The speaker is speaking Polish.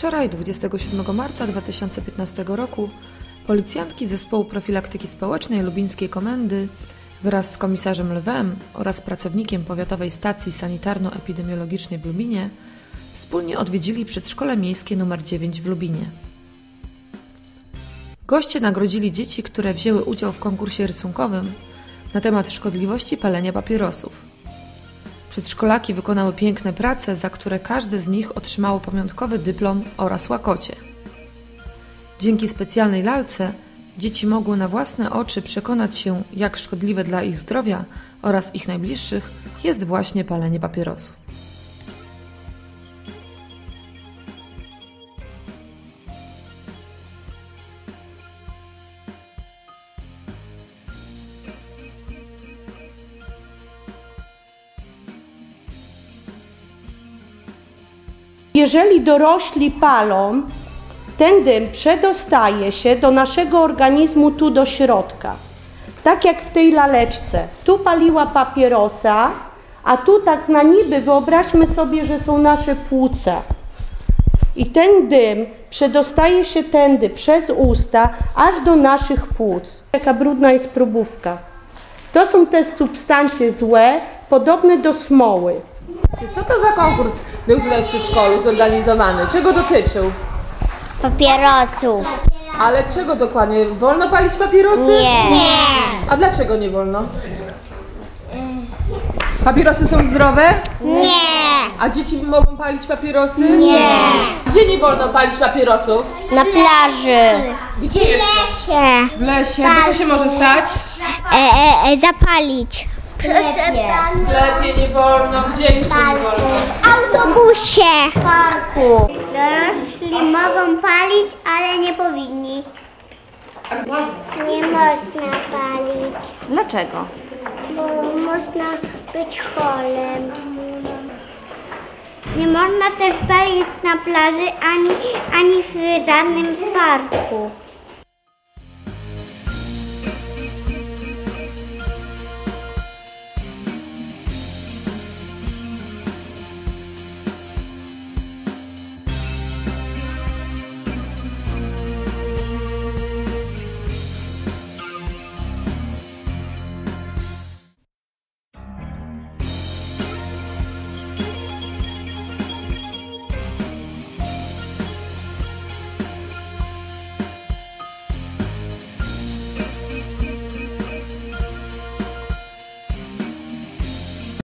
Wczoraj, 27 marca 2015 roku, policjantki Zespołu Profilaktyki Społecznej Lubińskiej Komendy wraz z komisarzem Lwem oraz pracownikiem Powiatowej Stacji Sanitarno-Epidemiologicznej w Lubinie wspólnie odwiedzili przedszkole miejskie nr 9 w Lubinie. Goście nagrodzili dzieci, które wzięły udział w konkursie rysunkowym na temat szkodliwości palenia papierosów. Przedszkolaki wykonały piękne prace, za które każde z nich otrzymało pamiątkowy dyplom oraz łakocie. Dzięki specjalnej lalce dzieci mogły na własne oczy przekonać się, jak szkodliwe dla ich zdrowia oraz ich najbliższych jest właśnie palenie papierosów. Jeżeli dorośli palą, ten dym przedostaje się do naszego organizmu tu do środka. Tak jak w tej laleczce. Tu paliła papierosa, a tu tak na niby wyobraźmy sobie, że są nasze płuca. I ten dym przedostaje się tędy przez usta aż do naszych płuc. Jaka brudna jest probówka. To są te substancje złe, podobne do smoły. Co to za konkurs był tutaj w przedszkolu zorganizowany? Czego dotyczył? Papierosów. Ale czego dokładnie? Wolno palić papierosy? Nie. Nie. A dlaczego nie wolno? Papierosy są zdrowe? Nie. A dzieci mogą palić papierosy? Nie. Gdzie nie wolno palić papierosów? Na plaży. Gdzie jeszcze? Nie. W lesie. To co się może stać? E, e, e, zapalić. W sklepie nie wolno. Gdzie jeszcze nie wolno? W autobusie. W parku. Dorośli mogą palić, ale nie powinni. Nie można palić, Dlaczego? bo można być chorym. Nie można też palić na plaży ani, ani w żadnym parku.